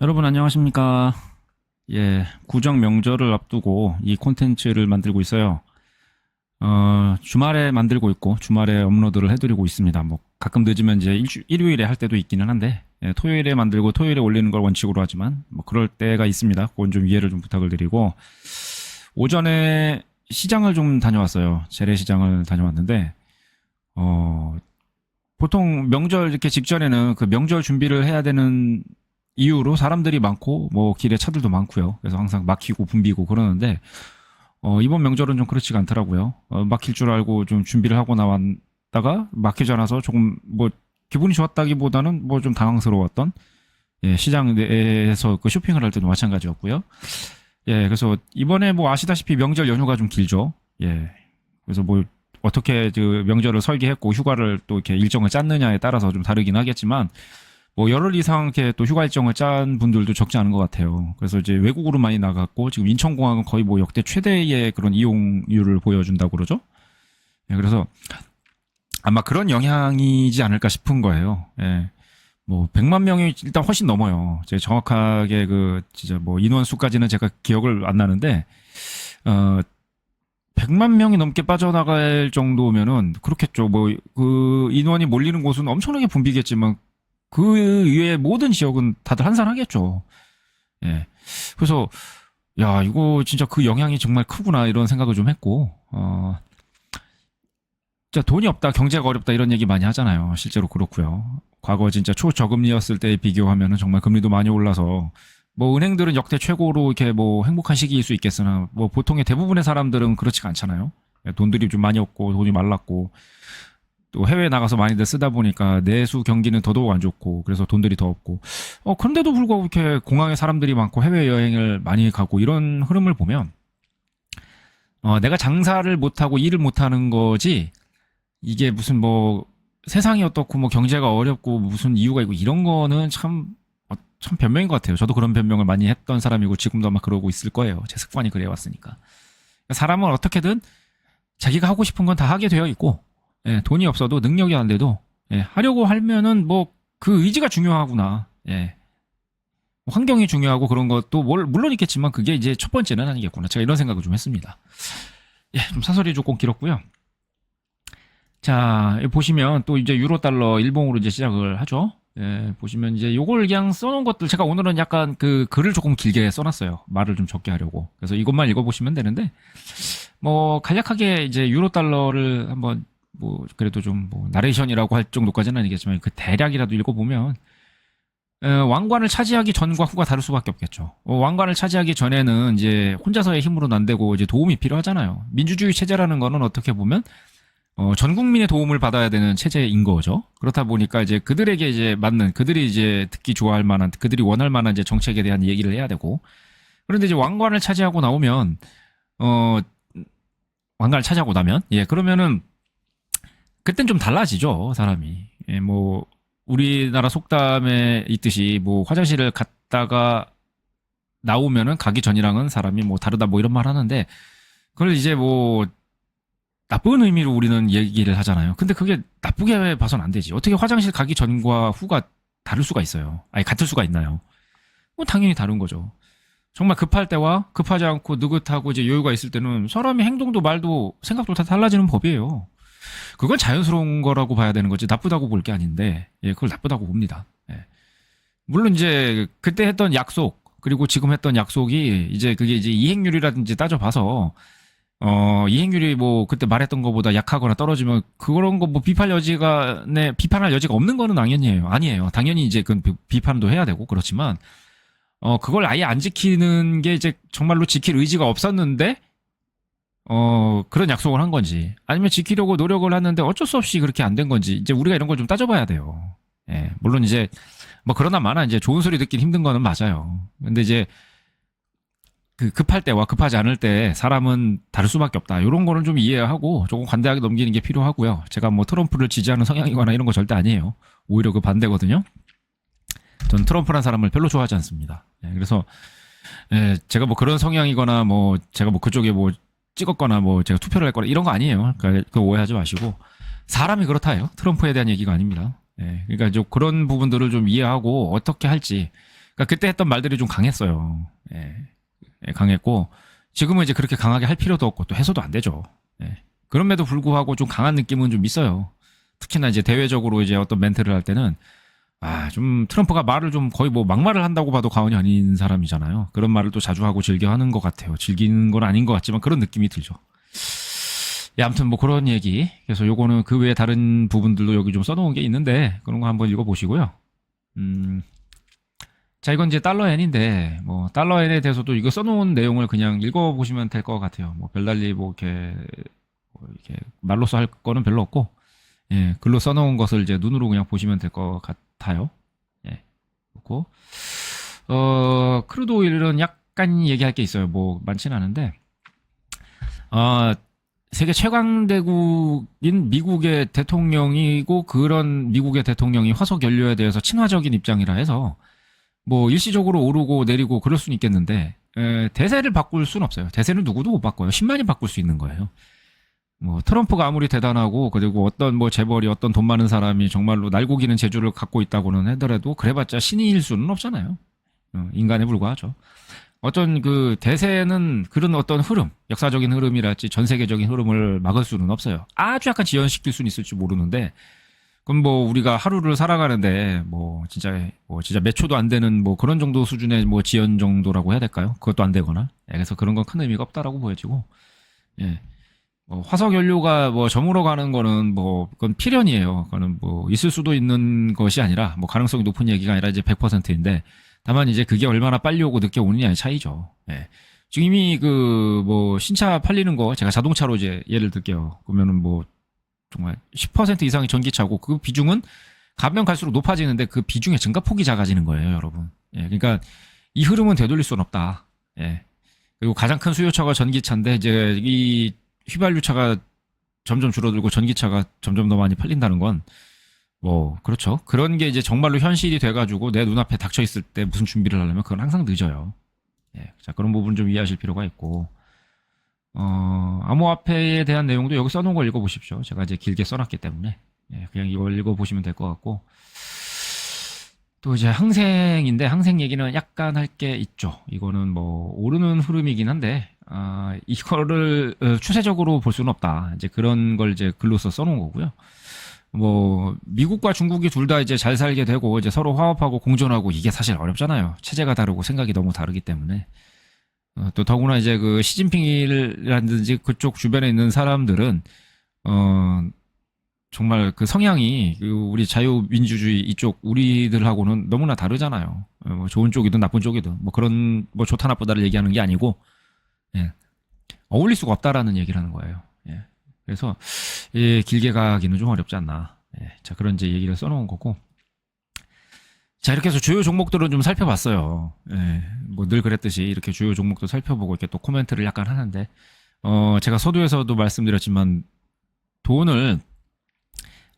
여러분 안녕하십니까? 예, 구정 명절을 앞두고 이 콘텐츠를 만들고 있어요. 어, 주말에 만들고 있고 주말에 업로드를 해드리고 있습니다. 뭐 가끔 늦으면 이제 일주, 일요일에 할 때도 있기는 한데 예, 토요일에 만들고 토요일에 올리는 걸 원칙으로 하지만 뭐 그럴 때가 있습니다. 그건 좀 이해를 좀 부탁을 드리고 오전에 시장을 좀 다녀왔어요. 재래시장을 다녀왔는데 어 보통 명절 이렇게 직전에는 그 명절 준비를 해야 되는 이유로 사람들이 많고 뭐 길에 차들도 많고요. 그래서 항상 막히고 붐비고 그러는데 어, 이번 명절은 좀 그렇지가 않더라고요. 어, 막힐 줄 알고 좀 준비를 하고 나왔다가 막히지 않아서 조금 뭐 기분이 좋았다기보다는 뭐 좀 당황스러웠던 예, 시장 내에서 그 쇼핑을 할 때도 마찬가지였고요. 예, 그래서 이번에 뭐 아시다시피 명절 연휴가 좀 길죠. 예. 그래서 뭐 어떻게 그 명절을 설계했고 휴가를 또 이렇게 일정을 짰느냐에 따라서 좀 다르긴 하겠지만 뭐 열흘 이상 이렇게 또 휴가 일정을 짠 분들도 적지 않은 것 같아요. 그래서 이제 외국으로 많이 나갔고 지금 인천공항은 거의 뭐 역대 최대의 그런 이용률을 보여준다고 그러죠. 예, 그래서 아마 그런 영향이지 않을까 싶은 거예요. 예. 뭐 100만 명이 일단 훨씬 넘어요. 제가 정확하게 그 진짜 뭐 인원 수까지는 제가 기억을 안 나는데 어 100만 명이 넘게 빠져나갈 정도면은 그렇겠죠. 뭐 그 인원이 몰리는 곳은 엄청나게 붐비겠지만 그 이외의 모든 지역은 다들 한산하겠죠. 예. 그래서 야 이거 진짜 그 영향이 정말 크구나 이런 생각을 좀 했고 어 진짜 돈이 없다 경제가 어렵다 이런 얘기 많이 하잖아요. 실제로 그렇고요. 과거 진짜 초저금리였을 때 비교하면은 정말 금리도 많이 올라서 뭐 은행들은 역대 최고로 이렇게 뭐 행복한 시기일 수 있겠으나 뭐 보통의 대부분의 사람들은 그렇지가 않잖아요. 돈들이 좀 많이 없고 돈이 말랐고 또 해외 나가서 많이들 쓰다 보니까 내수 경기는 더더욱 안 좋고 그래서 돈들이 더 없고 어 그런데도 불구하고 이렇게 공항에 사람들이 많고 해외 여행을 많이 가고 이런 흐름을 보면 어 내가 장사를 못 하고 일을 못 하는 거지 이게 무슨 뭐 세상이 어떻고 뭐 경제가 어렵고 무슨 이유가 있고 이런 거는 참 어, 참 변명인 것 같아요. 저도 그런 변명을 많이 했던 사람이고 지금도 아마 그러고 있을 거예요. 제 습관이 그래 왔으니까. 사람은 어떻게든 자기가 하고 싶은 건 다 하게 되어 있고 예, 돈이 없어도 능력이 안 돼도 예, 하려고 하면은 뭐 그 의지가 중요하구나. 예. 뭐 환경이 중요하고 그런 것도 뭘 물론 있겠지만 그게 이제 첫 번째는 아니겠구나. 제가 이런 생각을 좀 했습니다. 예, 좀 사설이 조금 길었고요. 자, 여기 보시면 또 이제 유로 달러 일봉으로 이제 시작을 하죠. 예, 보시면 이제 요걸 그냥 써놓은 것들 제가 오늘은 약간 그 글을 조금 길게 써놨어요. 말을 좀 적게 하려고. 그래서 이것만 읽어보시면 되는데 뭐 간략하게 이제 유로 달러를 한번 뭐 그래도 좀 뭐 나레이션이라고 할 정도까지는 아니겠지만 그 대략이라도 읽어보면 어, 왕관을 차지하기 전과 후가 다를 수밖에 없겠죠. 어, 왕관을 차지하기 전에는 이제 혼자서의 힘으로는 안 되고 이제 도움이 필요하잖아요. 민주주의 체제라는 거는 어떻게 보면 어, 전 국민의 도움을 받아야 되는 체제인 거죠. 그렇다 보니까 이제 그들에게 이제 맞는 그들이 이제 듣기 좋아할 만한 그들이 원할 만한 이제 정책에 대한 얘기를 해야 되고 그런데 이제 왕관을 차지하고 나오면 어 왕관을 차지하고 나면 예 그러면은 그땐 좀 달라지죠 사람이 예, 뭐 우리나라 속담에 있듯이 뭐 화장실을 갔다가 나오면은 가기 전이랑은 사람이 뭐 다르다 뭐 이런 말 하는데 그걸 이제 뭐 나쁜 의미로 우리는 얘기를 하잖아요. 근데 그게 나쁘게 봐선 안 되지. 어떻게 화장실 가기 전과 후가 다를 수가 있어요. 아니 같을 수가 있나요? 뭐 당연히 다른 거죠. 정말 급할 때와 급하지 않고 느긋하고 이제 여유가 있을 때는 사람의 행동도 말도 생각도 다 달라지는 법이에요. 그건 자연스러운 거라고 봐야 되는 거지 나쁘다고 볼 게 아닌데 예 그걸 나쁘다고 봅니다. 예. 물론 이제 그때 했던 약속 그리고 지금 했던 약속이 이제 그게 이제 이행률이라든지 따져봐서 어 이행률이 뭐 그때 말했던 것보다 약하거나 떨어지면 그런 거 뭐 비판 여지가 네 비판할 여지가 없는 거는 당연히에요 아니에요 당연히 이제 그 비판도 해야 되고 그렇지만 어 그걸 아예 안 지키는 게 이제 정말로 지킬 의지가 없었는데 어, 그런 약속을 한 건지, 아니면 지키려고 노력을 하는데 어쩔 수 없이 그렇게 안 된 건지, 이제 우리가 이런 걸 좀 따져봐야 돼요. 예, 물론 이제, 뭐 그러나 마나 이제 좋은 소리 듣긴 힘든 거는 맞아요. 근데 이제, 그 급할 때와 급하지 않을 때 사람은 다를 수밖에 없다. 이런 거는 좀 이해하고 조금 관대하게 넘기는 게 필요하고요. 제가 뭐 트럼프를 지지하는 성향이거나 이런 거 절대 아니에요. 오히려 그 반대거든요. 전 트럼프란 사람을 별로 좋아하지 않습니다. 예, 그래서, 예, 제가 뭐 그런 성향이거나 뭐 제가 뭐 그쪽에 뭐 찍었거나 뭐 제가 투표를 했거나 이런 거 아니에요. 그러니까 그 오해하지 마시고 사람이 그렇다요. 트럼프에 대한 얘기가 아닙니다. 예, 그러니까 좀 그런 부분들을 좀 이해하고 어떻게 할지 그러니까 그때 했던 말들이 좀 강했어요. 예. 예, 강했고 지금은 이제 그렇게 강하게 할 필요도 없고 또 해소도 안 되죠. 예. 그럼에도 불구하고 좀 강한 느낌은 좀 있어요. 특히나 이제 대외적으로 이제 어떤 멘트를 할 때는 아, 좀 트럼프가 말을 좀 거의 뭐 막말을 한다고 봐도 과언이 아닌 사람이잖아요. 그런 말을 또 자주 하고 즐겨 하는 것 같아요. 즐기는 건 아닌 것 같지만 그런 느낌이 들죠. 예, 아무튼 뭐 그런 얘기. 그래서 요거는 그 외에 다른 부분들도 여기 좀 써놓은 게 있는데 그런 거 한번 읽어보시고요. 음, 자, 이건 이제 달러 엔인데, 뭐, 달러 엔에 대해서도 이거 써놓은 내용을 그냥 읽어보시면 될 것 같아요. 뭐, 별달리 뭐, 이렇게, 뭐 이렇게 말로써 할 거는 별로 없고, 예, 글로 써놓은 것을 이제 눈으로 그냥 보시면 될 것 같아요. 예, 그렇고, 어, 크루드 오일은 약간 얘기할 게 있어요. 뭐, 많지는 않은데, 어, 세계 최강 대국인 미국의 대통령이고, 그런 미국의 대통령이 화석 연료에 대해서 친화적인 입장이라 해서, 뭐 일시적으로 오르고 내리고 그럴 수는 있겠는데 에, 대세를 바꿀 수는 없어요. 대세는 누구도 못 바꿔요. 10만이 바꿀 수 있는 거예요. 뭐 트럼프가 아무리 대단하고 그리고 어떤 뭐 재벌이 어떤 돈 많은 사람이 정말로 날고기는 재주를 갖고 있다고는 하더라도 그래봤자 신이일 수는 없잖아요. 어, 인간에 불과하죠. 어떤 그 대세는 그런 어떤 흐름, 역사적인 흐름이랄지 전 세계적인 흐름을 막을 수는 없어요. 아주 약간 지연시킬 수는 있을지 모르는데 그럼 뭐 우리가 하루를 살아가는데 뭐 진짜 뭐 진짜 몇 초도 안 되는 뭐 그런 정도 수준의 뭐 지연 정도라고 해야 될까요? 그것도 안 되거나 예, 그래서 그런 건 큰 의미가 없다라고 보여지고 예. 뭐 화석 연료가 뭐 저물어 가는 거는 뭐 그건 필연이에요. 그거는 뭐 있을 수도 있는 것이 아니라 뭐 가능성이 높은 얘기가 아니라 이제 100%인데 다만 이제 그게 얼마나 빨리 오고 늦게 오느냐의 차이죠. 예. 지금 이미 그 뭐 신차 팔리는 거 제가 자동차로 이제 예를 들게요. 그러면은 뭐 정말 10% 이상이 전기차고 그 비중은 가면 갈수록 높아지는데 그 비중의 증가폭이 작아지는 거예요, 여러분. 예, 그러니까 이 흐름은 되돌릴 수는 없다. 예. 그리고 가장 큰 수요차가 전기차인데 이제 이 휘발유차가 점점 줄어들고 전기차가 점점 더 많이 팔린다는 건 뭐 그렇죠. 그런 게 이제 정말로 현실이 돼가지고 내 눈앞에 닥쳐 있을 때 무슨 준비를 하려면 그건 항상 늦어요. 예, 자 그런 부분 좀 이해하실 필요가 있고 어, 암호화폐에 대한 내용도 여기 써놓은 걸 읽어보십시오. 제가 이제 길게 써놨기 때문에. 예, 그냥 이걸 읽어보시면 될 것 같고. 또 이제 항생인데, 항생 얘기는 약간 할 게 있죠. 이거는 뭐, 오르는 흐름이긴 한데, 아, 이거를 어, 추세적으로 볼 수는 없다. 이제 그런 걸 이제 글로써 써놓은 거고요. 뭐, 미국과 중국이 둘 다 이제 잘 살게 되고, 이제 서로 화합하고 공존하고, 이게 사실 어렵잖아요. 체제가 다르고 생각이 너무 다르기 때문에. 어, 또 더구나 이제 그 시진핑이라든지 그쪽 주변에 있는 사람들은 어 정말 그 성향이 그 우리 자유민주주의 이쪽 우리들하고는 너무나 다르잖아요. 어, 뭐 좋은 쪽이든 나쁜 쪽이든 뭐 그런 뭐 좋다 나쁘다를 얘기하는 게 아니고 예. 어울릴 수가 없다라는 얘기를 하는 거예요. 예. 그래서 예, 길게 가기는 좀 어렵지 않나. 예. 자 그런 이제 얘기를 써놓은 거고. 자, 이렇게 해서 주요 종목들은 좀 살펴봤어요. 예, 뭐 늘 그랬듯이 이렇게 주요 종목도 살펴보고 이렇게 또 코멘트를 약간 하는데, 어, 제가 서두에서도 말씀드렸지만, 돈을,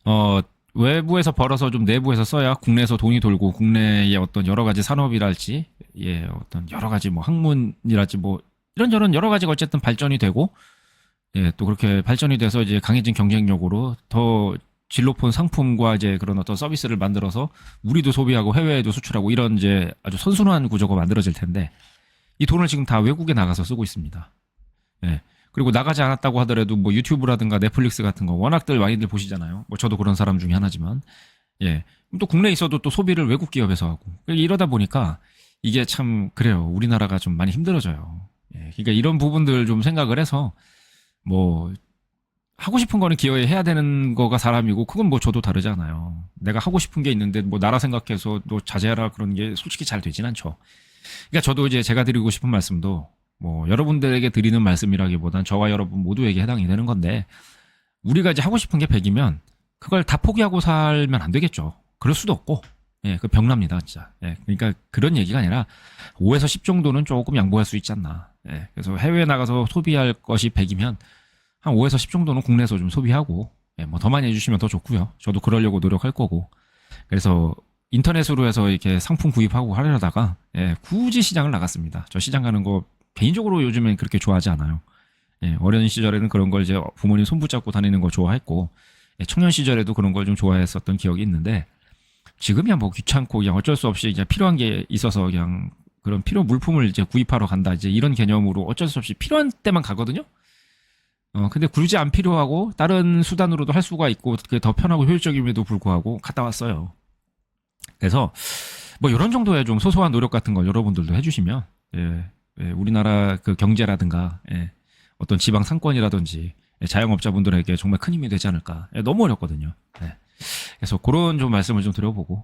어, 외부에서 벌어서 좀 내부에서 써야 국내에서 돈이 돌고 국내의 어떤 여러 가지 산업이랄지, 예, 어떤 여러 가지 뭐 학문이랄지 뭐 이런저런 여러 가지가 어쨌든 발전이 되고, 예, 또 그렇게 발전이 돼서 이제 강해진 경쟁력으로 더 질 높은 상품과 이제 그런 어떤 서비스를 만들어서 우리도 소비하고 해외에도 수출하고 이런 이제 아주 선순환 구조가 만들어질 텐데 이 돈을 지금 다 외국에 나가서 쓰고 있습니다. 예. 그리고 나가지 않았다고 하더라도 뭐 유튜브라든가 넷플릭스 같은 거 워낙들 많이들 보시잖아요. 뭐 저도 그런 사람 중에 하나지만 예. 또 국내에 있어도 또 소비를 외국 기업에서 하고 이러다 보니까 이게 참 그래요. 우리나라가 좀 많이 힘들어져요. 예. 그러니까 이런 부분들 좀 생각을 해서 뭐 하고 싶은 거는 기여해 해야 되는 거가 사람이고 그건 뭐 저도 다르잖아요. 내가 하고 싶은 게 있는데 뭐 나라 생각해서 너 자제하라 그런 게 솔직히 잘 되진 않죠. 그러니까 저도 이제 제가 드리고 싶은 말씀도 뭐 여러분들에게 드리는 말씀이라기보단 저와 여러분 모두에게 해당이 되는 건데 우리가 이제 하고 싶은 게 100이면 그걸 다 포기하고 살면 안 되겠죠. 그럴 수도 없고 예, 그 병납니다, 진짜. 예, 그러니까 그런 얘기가 아니라 5에서 10 정도는 조금 양보할 수 있지 않나. 예, 그래서 해외에 나가서 소비할 것이 100이면 한 5에서 10 정도는 국내에서 좀 소비하고 예, 뭐 더 많이 해주시면 더 좋고요. 저도 그러려고 노력할 거고. 그래서 인터넷으로 해서 이렇게 상품 구입하고 하려다가 예, 굳이 시장을 나갔습니다. 저 시장 가는 거 개인적으로 요즘엔 그렇게 좋아하지 않아요. 예, 어린 시절에는 그런 걸 이제 부모님 손 붙잡고 다니는 거 좋아했고 예, 청년 시절에도 그런 걸 좀 좋아했었던 기억이 있는데 지금이야 뭐 귀찮고 그냥 어쩔 수 없이 그냥 필요한 게 있어서 그냥 그런 필요 물품을 이제 구입하러 간다 이제 이런 개념으로 어쩔 수 없이 필요한 때만 가거든요. 어 근데 굳이 안 필요하고 다른 수단으로도 할 수가 있고 그게 더 편하고 효율적임에도 불구하고 갔다 왔어요. 그래서 뭐 이런 정도의 좀 소소한 노력 같은 걸 여러분들도 해주시면 예, 예, 우리나라 그 경제라든가 예, 어떤 지방 상권이라든지 예, 자영업자분들에게 정말 큰 힘이 되지 않을까. 예, 너무 어렵거든요. 예. 그래서 그런 좀 말씀을 좀 드려보고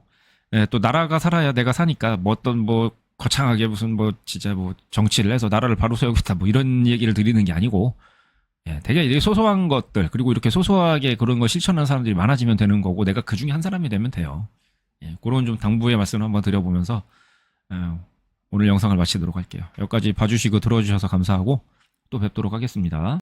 예, 또 나라가 살아야 내가 사니까 뭐 어떤 뭐 거창하게 무슨 뭐 진짜 뭐 정치를 해서 나라를 바로 세우겠다 뭐 이런 얘기를 드리는 게 아니고 예, 되게 이렇게 소소한 것들 그리고 이렇게 소소하게 그런 걸 실천하는 사람들이 많아지면 되는 거고 내가 그 중에 한 사람이 되면 돼요. 예, 그런 좀 당부의 말씀을 한번 드려보면서 어, 오늘 영상을 마치도록 할게요. 여기까지 봐주시고 들어주셔서 감사하고 또 뵙도록 하겠습니다.